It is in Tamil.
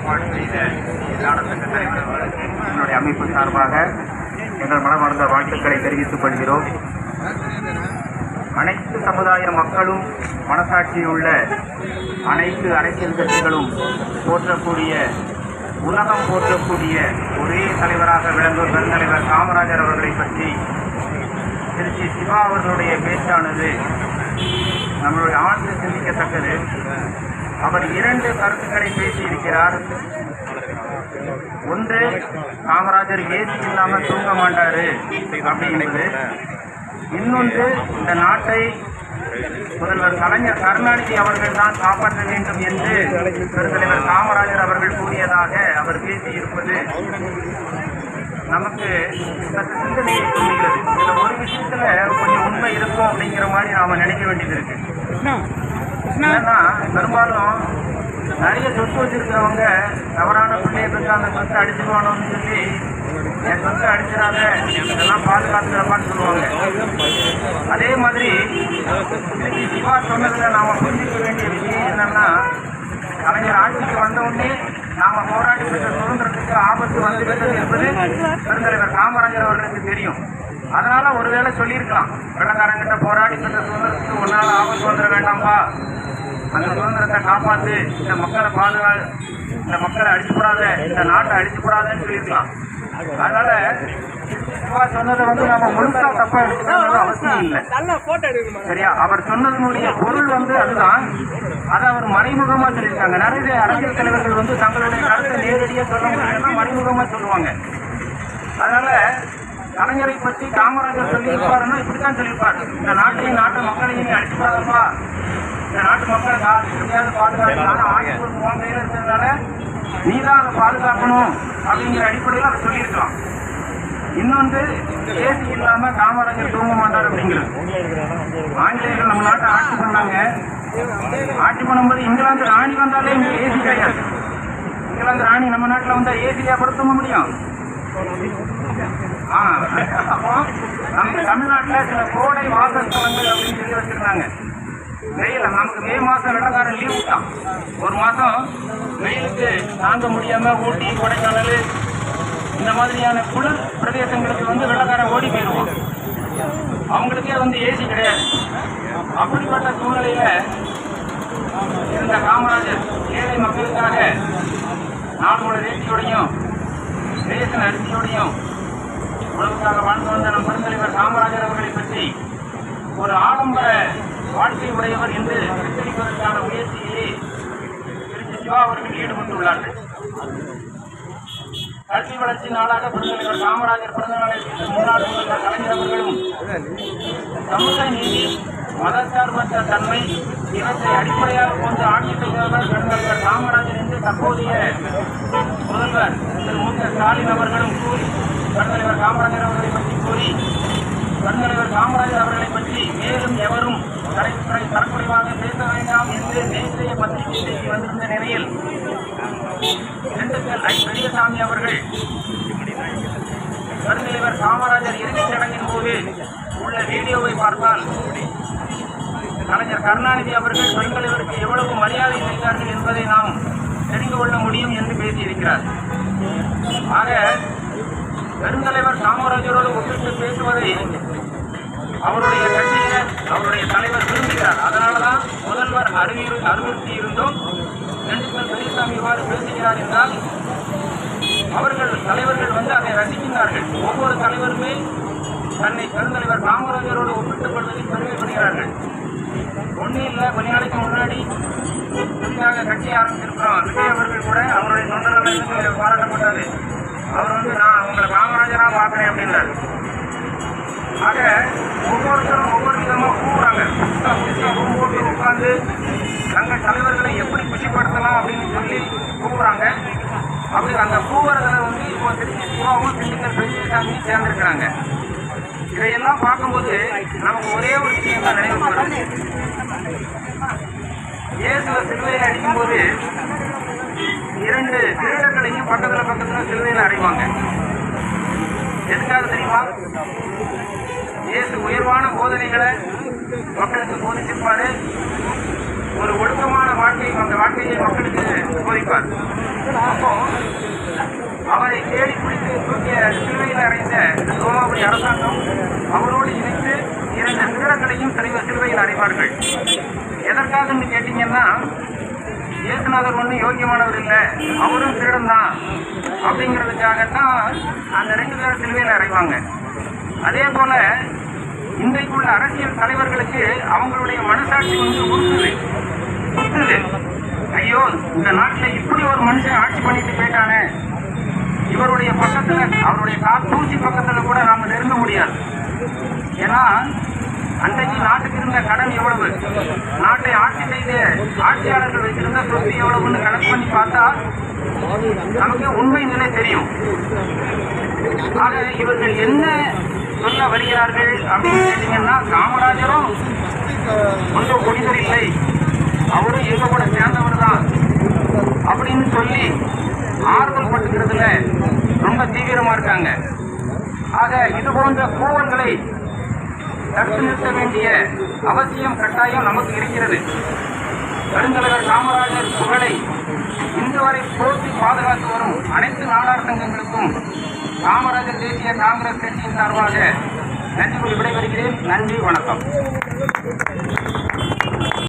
ஏற்பாடு செய்த நாடக தலைவர் என்னுடைய அமைப்பு சார்பாக எங்கள் மனமார்ந்த வாழ்த்துக்களை தெரிவித்துக் கொள்கிறோம் அனைத்து சமுதாய மக்களும் மனசாட்சியுள்ள அனைத்து அரசியல் கட்சிகளும் போற்றக்கூடிய உலகம் போற்றக்கூடிய ஒரே தலைவராக விளங்கும் பெருந்தலைவர் காமராஜர் அவர்களை பற்றி திருச்சி சிவா அவர்களுடைய பேச்சானது நம்மளுடைய ஆழ்ந்து சிந்திக்கத்தக்கது அவர் இரண்டு கருத்துக்களை பேசியிருக்கிறார். ஒன்று காமராஜர் ஏசி இல்லாமல் தூங்க மாட்டாரு அப்படிங்கிறது இன்னொன்று இந்த நாட்டை முதல்வர் கலைஞர் கருணாநிதி அவர்கள் தான் காப்பாற்ற வேண்டும் என்று பெருந்தலைவர் காமராஜர் அவர்கள் கூறியதாக அவர் பேசியிருப்பது நமக்கு சற்று சிந்தனையை தூண்டுகிறது இந்த ஒரு விஷயத்துல கொஞ்சம் உண்மை இருக்கும் அப்படிங்கிற மாதிரி நாம நினைக்க வேண்டியது இருக்கு. என்னன்னா பெரும்பாலும் நிறைய சொத்து வச்சிருக்கிறவங்க தவறான பிள்ளைய பெற்று அந்த சொத்தை அடிச்சுக்கணும்னு சொல்லி என் சொத்தை அடிச்சிடாத இதெல்லாம் பாதுகாத்துக்கிறப்பான்னு சொல்லுவாங்க. அதே மாதிரி சிவா சொன்னதில் நாம் புரிஞ்சிக்க வேண்டிய விஷயம் என்னன்னா கலைஞர் ஆட்சிக்கு வந்தவுடனே நாம் போராடி பெற்ற சுதந்திரத்துக்கு ஆபத்து வந்து விட்டது என்பது பெருந்தலைவர் காமராஜர் அவர்களுக்கு தெரியும். அதனால ஒருவேளை சொல்லியிருக்கலாம். வெள்ளக்காரங்கிட்ட போராடி பெற்ற சுதந்திரத்துக்கு ஒரு நாள் ஆபத்து வந்துட வேண்டாம்பா அந்த சுதந்திரத்தை காப்பாத்து இந்த மக்களை பாதுகா இந்த மக்களை அடிச்சுக்கூடாத இந்த நாட்டை அடிச்சுக்கூடாதுன்னு சொல்லியிருக்கலாம். அதனால சிவா சொன்னதை வந்து நம்ம முழுசா தப்பா அவசியம் இல்லை. சரியா? அவர் சொன்னதனுடைய பொருள் வந்து அதுதான். அதை அவர் மறைமுகமா சொல்லியிருக்காங்க. நிறைய அரசியல் தலைவர்கள் வந்து தங்களுடைய கருத்தை நேரடியா சொல்ல முடியலன்னா மறைமுகமா சொல்லுவாங்க. அதனால கலைஞரை பற்றி காமராஜர் சொல்லியிருப்பாருன்னா இப்படித்தான் சொல்லியிருப்பாரு. இந்த நாட்டையும் நாட்டு மக்களையும் அடிச்சுக்கூடாதப்பா இந்த நாட்டு மக்கள் எப்படியாவது பாதுகாக்கணும் ஆட்சி உன் இருக்கிறதுனால நீ தான் அதை பாதுகாக்கணும் அப்படிங்கிற அடிப்படையில் அதை சொல்லியிருக்கலாம் இன்னொன்று ஏசி இல்லாம காமராஜர் தூங்க மாட்டார் அப்படிங்கிறது ஆங்கிலேயர்கள் நம்ம நாட்டை ஆட்சி பண்ணாங்க ஆட்சி பண்ணும்போது இங்கிலாந்து ராணி வந்தாலே இங்க ஏசி கிடையாது இங்கிலாந்து ராணி நம்ம நாட்டில் வந்தா ஏசியா படுத்த முடியும் ஆ, அப்போ நம்ம தமிழ்நாட்டில் சில கோடை வாசஸ்தலங்கள் அப்படின்னு சொல்லி வச்சிருக்காங்க. நமக்கு மே மாசம் வெள்ளக்காரன் லீவ் விட்டான் ஒரு மாசம் வெயிலுக்கு தாங்க முடியாம ஊட்டி கொடைக்கானல் இந்த மாதிரியான குளிர் பிரதேசங்களுக்கு வந்து வெள்ளக்காரன் ஓடி போயிடுவான் அவங்களுக்கே வந்து ஏசி கிடையாது. அப்படிப்பட்ட சூழ்நிலையில இருந்த காமராஜர் ஏழை மக்களுக்காக நாடு முழு வேட்டியோடையும் ரேஷன் அரிசியோடையும் உலகத்தாக வாழ்ந்து வந்த நம் பெருந்தலைவர் காமராஜர் அவர்களை பற்றி ஒரு ஆடம்பர வாழ்க்கை உடையவர் என்று சித்தரிப்பதற்கான முயற்சியிலே திருச்சி சிவா அவர்கள் ஈடுபட்டுள்ளார்கள். கல்வி வளர்ச்சி நாளாக பெருந்தலைவர் காமராஜர் பிறந்த நாளை முன்னாள் முதல்வர் கலைஞர் அவர்களும் சமூக நீதி மதச்சார்பற்ற தன்மை இவற்றை அடிப்படையாக கொண்டு ஆட்சி செய்தவர் பெருந்தலைவர் காமராஜர் என்று தற்போதைய முதல்வர் திரு மு க ஸ்டாலின் அவர்களும் கூறி பெருந்தலைவர் காமராஜர் அவர்களை பற்றி கூறி பெருந்தலைவர் காமராஜர் அவர்களை வேண்டாம் என்று நேற்றைய பத்திரிகை செய்தி வந்திருந்த நிலையில் திண்டுக்கல் ஐ பெரியசாமி அவர்கள் பெருந்தலைவர் காமராஜர் இறுதிச் சடங்கின் போது உள்ள வீடியோவை பார்த்தால் கலைஞர் கருணாநிதி அவர்கள் பெருந்தலைவருக்கு எவ்வளவு மரியாதை செய்தார்கள் என்பதை நாம் தெரிந்து கொள்ள முடியும் என்று பேசியிருக்கிறார். ஆக பெருந்தலைவர் காமராஜரோடு ஒப்பிட்டு பேசுவதை அவருடைய கட்சி அவருடைய தலைவர் விரும்புகிறார். அதனால்தான் முதல்வர் அறிவு அறிவுறுத்தி இருந்தும் திண்டுக்கல் பெரியசாமி இவ்வாறு பேசுகிறார் என்றால் அவர்கள் தலைவர்கள் வந்து அதை ரசிக்கின்றார்கள். ஒவ்வொரு தலைவருமே தன்னை பெருந்தலைவர் காமராஜரோடு ஒப்பிட்டுக் கொள்வதில் பெருமைப்படுகிறார்கள். ஒன்றும் இல்லை கொஞ்ச நாளைக்கு முன்னாடி புதிதாக கட்சி ஆரம்பிச்சிருக்கிறோம் விஜய் அவர்கள் கூட அவருடைய தொண்டர்களை பாராட்டப்பட்டது. அவர் வந்து நான் உங்களை காமராஜராக பார்க்குறேன் அப்படின்னார் ஆக ஒவ்வொருத்தரும் ஒவ்வொரு விதமாக கூப்பிட்றாங்க ரூம் போட்டு உட்காந்து தங்கள் தலைவர்களை எப்படி குஷிப்படுத்தலாம் அப்படின்னு சொல்லி கூப்பிட்றாங்க அப்படி அந்த கூவுறதில் வந்து இப்போ திருச்சி சிவாவும் திண்டுக்கல் பெரியசாமியும் சேர்ந்திருக்கிறாங்க. இதையெல்லாம் பார்க்கும்போது நமக்கு ஒரே ஒரு விஷயம் தான் நினைவு வருது. இயேசுவை சிலுவையில் அடிக்கும்போது இரண்டு திருடர்களையும் பக்கத்தில் பக்கத்தில் சிலுவையில் அடைவாங்க. எதுக்காக இயேசு உயர்வான போதனைகளை மக்களுக்கு போதிச்சிருப்பாரு. ஒரு ஒழுக்கமான வாழ்க்கை அந்த வாழ்க்கையை மக்களுக்கு போதிப்பார். அப்போ அவரை தேடி பிடித்து தூக்கிய சிலுவையில் அடைந்த சோமாபுரி அரசாங்கம் அவரோடு இணைத்து இரண்டு சிகரங்களையும் சிலுவை சிலுவையில் அடைவார்கள் எதற்காகன்னு கேட்டீங்கன்னா இயேசுநாதர் ஒன்றும் யோக்கியமானவர் இல்லை. அவரும் திருடம் தான் அப்படிங்கிறதுக்காகத்தான் அந்த ரெண்டு பேரும் சிலுவையில் அறைவாங்க அதே போல இன்றைக்கு உள்ள அரசியல் தலைவர்களுக்கு அவங்களுடைய மனசாட்சி வந்து உறுத்துது. குத்துது ஐயோ இந்த நாட்டில் இப்படி ஒரு மனுஷன் ஆட்சி பண்ணிட்டு போயிட்டானே. இவருடைய பக்கத்தில் அவருடைய காத்தூசி பக்கத்தில் கூட நாம் நெருங்க முடியாது. ஏன்னா அன்றைக்கு நாட்டுக்கு இருந்த கடன் எவ்வளவு? நாடு வந்து ஆட்சியாளர்கள் வச்சிருந்த சொத்து எவ்வளவுன்னு கணக்கு பண்ணி பார்த்தா நமக்கு உண்மை நிலை தெரியும். ஆக இவர்கள் என்ன சொல்ல வருகிறார்கள் அப்படின்னு கேட்டீங்கன்னா காமராஜரும் ஒன்றும் புனிதர் இல்லை. அவரும் எங்க கூட சேர்ந்தவர் தான். அப்படின்னு சொல்லி ஆறுதல் பட்டுக்கிறதுல ரொம்ப தீவிரமா இருக்காங்க. ஆக இது போன்ற கூவல்களை தடுத்து நிறுத்த வேண்டிய அவசியம் கட்டாயம் நமக்கு இருக்கிறது. பெருந்தலைவர் காமராஜர் புகழை இன்று வரை போற்றி பாதுகாத்து வரும் அனைத்து நாடார் சங்கங்களுக்கும் காமராஜர் தேசிய காங்கிரஸ் கட்சியின் சார்பாக நன்றி விடைபெறுகிறேன். நன்றி வணக்கம்.